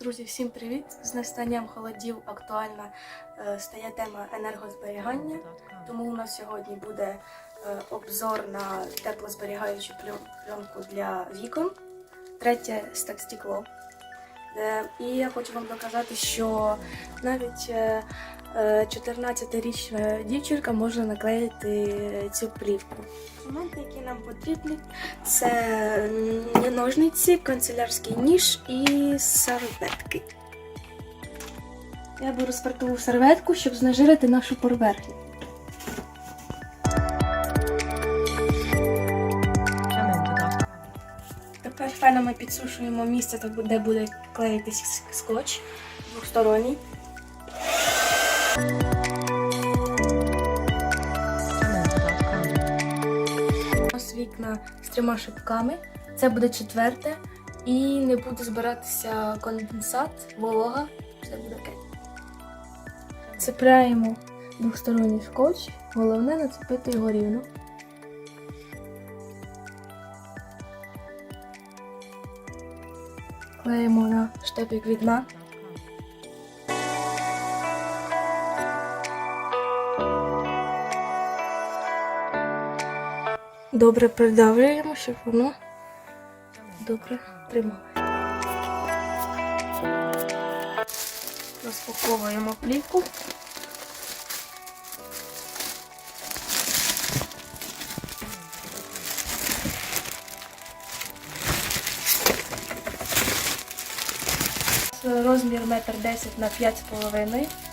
Друзі, всім привіт! З настанням холодів актуальна е, стає тема енергозберігання. Тому у нас сьогодні буде е, обзор на теплозберігаючу пленку для вікон. Третє стекло. Е, І я хочу вам доказати, що навіть е, 14-річна дівчинка може наклеїти цю плівку. Моменти, які нам потрібні, це ножниці, канцелярський ніж і серветки. Я беру спиртову серветку, щоб знежирити нашу поверхню. Тепер феном ми підсушуємо місце, де буде клеїтись скотч двосторонній. У вікна з трьома шипками. Це буде четверте. І не буде збиратися конденсат, волога. Все буде окей. Цепляємо двосторонній скотч. Головне нацепити його рівно. Клеїмо на штепік від Добре придавлюємо, щоб воно добре тримало. Розпаковуємо плівку. Розмір 1,10 на 5,5.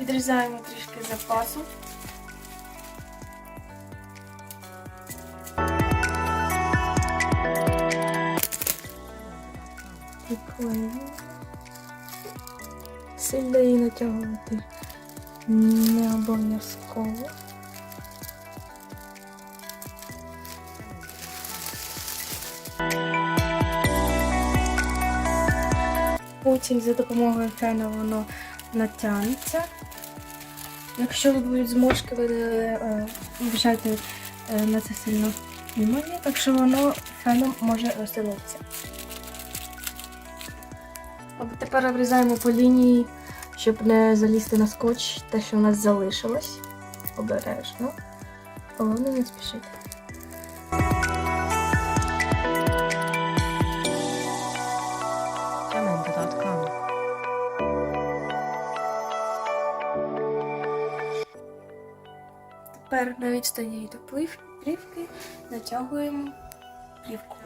Відрізаємо трішки запасу. Прикольно. Сильно її натягувати не обов'язково. Потім за допомогою фена воно натягнеться. Якщо будуть зморшки, ви е, вважайте е, на це сильно внимання, так що воно феном може розтягнутися. Тепер обрізаємо по лінії, щоб не залізти на скотч те, що у нас залишилось. Обережно. Головне не спішити. Тепер на відстані до плівки натягуємо плівку.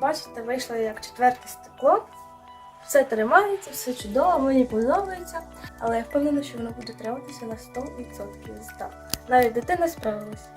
Бачите, вийшло як четверте стекло. Все тримається, все чудово, мені подобається. Але я впевнена, що воно буде триматися на 100% з так. Навіть дитина справилась.